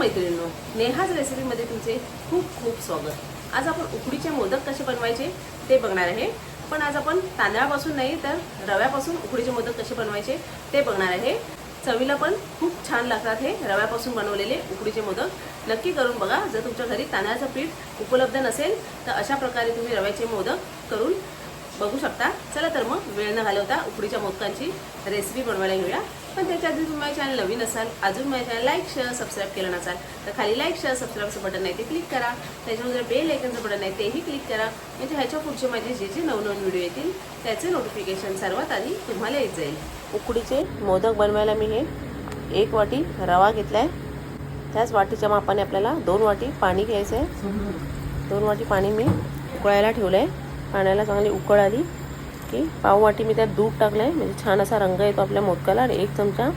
मैत्रिणींनो नेहाज रेसिपीमध्ये तुमचे खूप खूप स्वागत. आज आपण उकडीचे मोदक कसे बनवायचे ते बघणार आहे. पण आज आपण तांदळापासून नाही तर रव्यापासून उकडीचे मोदक कसे बनवायचे ते बघणार आहे. चवीला पण खूप छान लागतात हे रव्यापासून बनवलेले उकडीचे मोदक. नक्की करून बघा. जर तुमच्या घरी तांदळाचं पीठ उपलब्ध नसेल तर अशा प्रकारे तुम्ही रव्याचे मोदक करून बघू शकता. चला तर मग वेळ न घालवता उकडीच्या मोदकांची रेसिपी बनवायला घेऊया पण त्याच्या आधी तुम्ही माझ्या चॅनल नवीन असाल अजून माझ्या चॅनल लाईक शेअर सबस्क्राईब केलं नसाल तर खाली लाईक शेअर सबस्क्राईबचं बटन आहे ते क्लिक करा. त्याच्यामध्ये बेल आयकनचं बटन आहे तेही क्लिक करा. म्हणजे ह्याच्या पुढचे माझे जे जे नवनवीन व्हिडिओ येतील त्याचे नोटिफिकेशन सर्वात आधी तुम्हाला येत जाईल. उकडीचे मोदक बनवायला मी हे एक वाटी रवा घेतला आहे त्याच वाटीच्या मापाने आपल्याला दोन वाटी पाणी घ्यायचं आहे दोन वाटी पाणी मी उकळायला ठेवलं आहे पाण्याला चांगली उकळ आली. की पाववाटी मी त्यात दूध टाकलं आहे म्हणजे छान असा रंग येतो आपल्या मोदकाला. आणि एक चमचा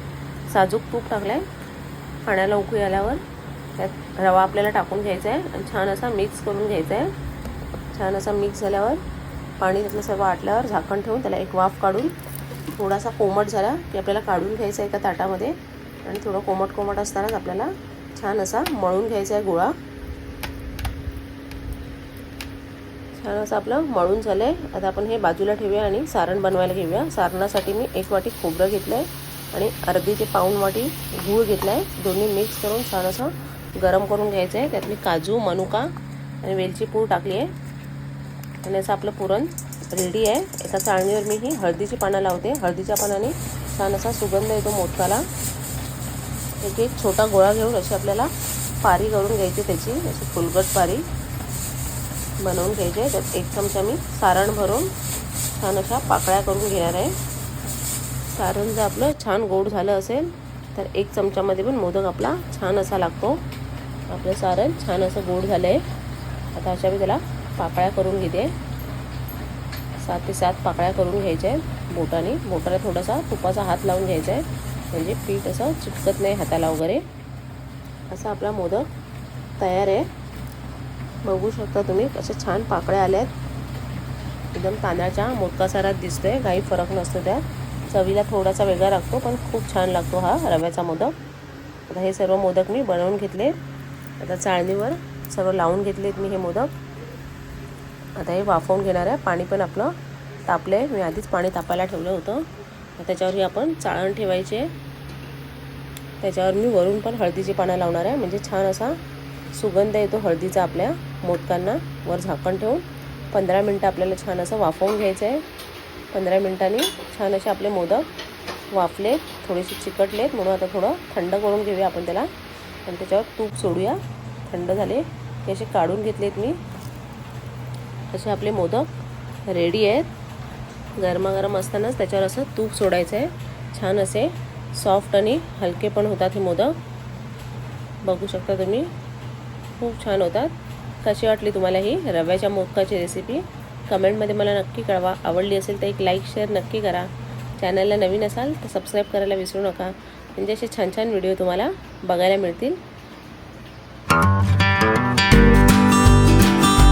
साजूक तूप टाकलं आहे पाण्याला उकळी आल्यावर त्यात रवा आपल्याला टाकून घ्यायचा आहे आणि छान असा मिक्स करून घ्यायचा आहे छान असा मिक्स झाल्यावर पाणी त्यातलं सर्व आटल्यावर झाकण ठेवून त्याला एक वाफ काढून थोडासा कोमट झाला की आपल्याला काढून घ्यायचा आहे एका ताटामध्ये. आणि थोडं कोमट कोमट असतानाच आपल्याला छान असा मळून घ्यायचा आहे गोळा. छान असं आपलं मळून झालं आहे आता आपण हे बाजूला ठेवूया आणि सारण बनवायला घेऊया. सारणासाठी मी एक वाटी खोबरं घेतलं आहे आणि अर्धी ते पाऊण वाटी गूळ घेतला आहे दोन्ही मिक्स करून छान असं गरम करून घ्यायचं आहे त्यात मी काजू मनुका आणि वेलची पूड टाकली आहे. आणि असं आपलं पुरण रेडी आहे. एका चाळणीवर मी ही हळदीची पानं लावते. हळदीच्या पानाने छान असा सुगंध येतो मोदकाला. एक एक छोटा गोळा घेऊन अशी आपल्याला पारी करून घ्यायची त्याची. अशी फुलगट पारी. बनवून घ्यायचे. आहे त्यात एक चमचा मी सारण भरून छान अशा पाकळ्या करून घेणार आहे. सारण जर आपलं छान गोड झालं असेल तर एक चमच्यामध्ये पण मोदक आपला छान असा लागतो. आपलं सारण छान असं गोड झालं आहे आता अशा मी त्याला पाकळ्या करून घेते. सात ते सात पाकळ्या करून घ्यायच्या आहे बोटाने. बोटाला थोडासा तुपाचा हात लावून घ्यायचा आहे. म्हणजे पीठ असं चिटकत नाही हाताला वगैरे. असा आपला मोदक तयार आहे. बघू शकता तुम्ही कशा छान पाकळ्या आल्या आहेत एकदम तांदळाच्या मोदकासारात दिसतोय काही फरक नसतो त्यात. चवीला थोडासा वेगळा लागतो पण खूप छान लागतो हा रव्याचा मोदक. आता हे सर्व मोदक मी बनवून घेतले. आता चाळणीवर सर्व लावून घेतलेत मी हे मोदक. आता हे वाफवून घेणार आहे. पाणी पण आपलं तापलं आहे मी आधीच पाणी तापायला ठेवलं होतं. त्याच्यावर हे आपण चाळण ठेवायचे. त्याच्यावर मी वरून पण हळदीची पानं लावणार आहे. म्हणजे छान असा सुगंध येतो हळदीचा आपल्या मोदकांना. वर झाकण ठेवून पंधरा मिनटं आपल्याला छान असं वाफवून घ्यायचं आहे पंधरा मिनटांनी छान असे आपले मोदक वाफलेत थोडेसे चिकटलेत. म्हणून आता थोडं थंड करून घेऊया आपण त्याला. आणि त्याच्यावर तूप सोडूया. थंड झाले हे असे काढून घेतलेत मी. असे आपले मोदक रेडी आहेत. गरमागरम असतानाच त्याच्यावर असं तूप सोडायचं आहे छान असे सॉफ्ट आणि हलके पण होतात हे मोदक. बघू शकता तुम्ही. खूप छान होतात. कशी वाटली तुम्हाला ही रव्याच्या मोदकाची रेसिपी कमेंटमध्ये मला नक्की कळवा. आवडली असेल तर एक लाईक शेअर नक्की करा. चॅनलला नवीन असाल तर सबस्क्राईब करायला विसरू नका. म्हणजे असे छान छान व्हिडिओ तुम्हाला बघायला मिळतील.